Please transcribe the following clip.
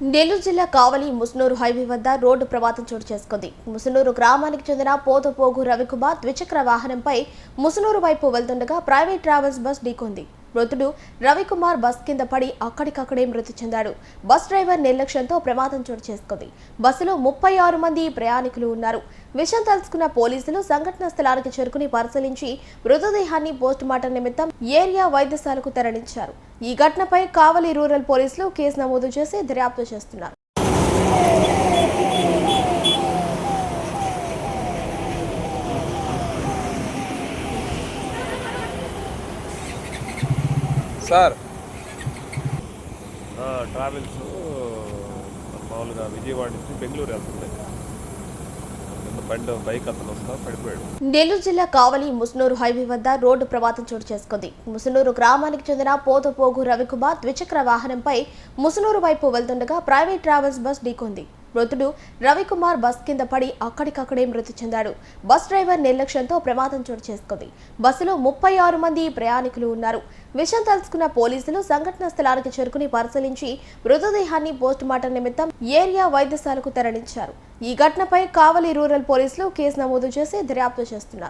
నెల్లూరు జిల్లా కావలి ముసునూరు హైవే వద్ద రోడ్డు ప్రమాదం చోటు చేసుకుంది. ముసునూరు గ్రామానికి చెందిన పోతపోగు రవికుమార్ ద్విచక్ర వాహనంపై ముసునూరు వైపు వెళ్తుండగా ప్రైవేట్ ట్రావెల్స్ బస్ ఢీకొంది. మృతుడు రవికుమార్ బస్ కింద పడి అక్కడికక్కడే మృతి చెందాడు. బస్ డ్రైవర్ నిర్లక్ష్యంతో ప్రమాదం చోటు చేసుకుంది. బస్సులో ముప్పై ఆరు మంది ప్రయాణికులు ఉన్నారు. విషయం తెలుసుకున్న పోలీసులు సంఘటన స్థలానికి చేరుకుని పరిశీలించి మృతదేహాన్ని పోస్టుమార్టం నిమిత్తం ఏరియా వైద్యశాలకు తరలించారు. ఈ ఘటనపై కావలి రూరల్ పోలీసులు కేసు నమోదు చేసి దర్యాప్తు చేస్తున్నారు. సార్. ట్రావెల్స్ మామూలుగా విజయవాడ నుంచి బెంగళూరు వెళ్తుంది బండి బైక్ అతను వస్తా పడిపోయాడు. నెల్లూరు జిల్లా కావలి ముసునూరు హైవే వద్ద రోడ్డు ప్రమాదం చోటు చేసుకుంది. ముసునూరు గ్రామానికి చెందిన పోతపోగు రవికుమార్ ద్విచక్ర వాహనంపై ముసునూరు వైపు వెళ్తుండగా ప్రైవేట్ ట్రావెల్స్ బస్ ఢీకొంది. మృతుడు రవికుమార్ బస్ కింద పడి అక్కడికక్కడే మృతి చెందాడు. బస్ డ్రైవర్ నిర్లక్ష్యంతో ప్రమాదం చోటు చేసుకుంది. బస్సులో ముప్పై ఆరు మంది ప్రయాణికులు ఉన్నారు. విషయం తెలుసుకున్న పోలీసులు సంఘటన స్థలానికి చేరుకుని పరిశీలించి మృతదేహాన్ని పోస్టుమార్టం నిమిత్తం ఏరియా వైద్యశాలకు తరలించారు. ఈ ఘటనపై కావలి రూరల్ పోలీసులు కేసు నమోదు చేసి దర్యాప్తు చేస్తున్నారు.